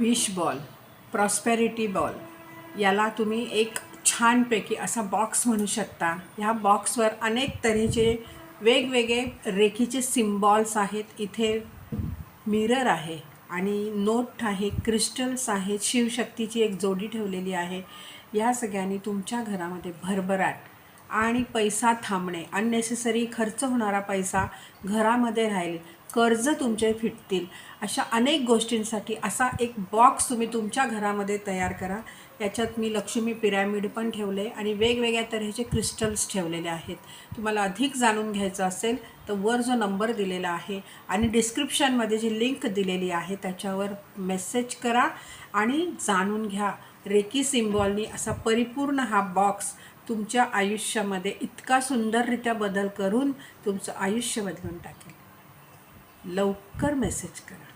Wish ball prosperity ball याला तुम्ही एक छानपैकी असा बॉक्स म्हणू शकता. ह्या बॉक्सवर अनेक तऱ्हेचे वेगवेगळे रेखीचे सिम्बॉल्स आहेत. इथे मिरर आहे आणि नोट आहे क्रिस्टल्स आहेत शिवशक्तीची एक जोडी ठेवलेली आहे. या सगळ्यांनी तुमच्या घरामध्ये भरभराट आणि पैसा थांबणे अननेसेसरी खर्च होणारा पैसा घरामध्ये राहील. कर्ज तुमचे फिटतील. अशा अनेक गोष्टींसाठी असा एक बॉक्स तुम्ही तुमच्या घरामध्ये तयार करा. याच्यात मी लक्ष्मी पिरॅमिड पण ठेवले आणि वेगवेगळ्या तऱ्हेचे क्रिस्टल्स ठेवलेले आहेत. तुम्हाला अधिक जाणून घ्यायचं असेल तर वर जो नंबर दिलेला आहे आणि डिस्क्रिप्शनमध्ये जी लिंक दिलेली आहे त्याच्यावर मेसेज करा आणि जाणून घ्या. रेकी सिम्बॉलनी असा परिपूर्ण हा बॉक्स तुमच्या आयुष्यामध्ये इतका सुंदररित्या बदल करून तुमचं आयुष्य बदलून टाकेल. लवकर मेसेज करा.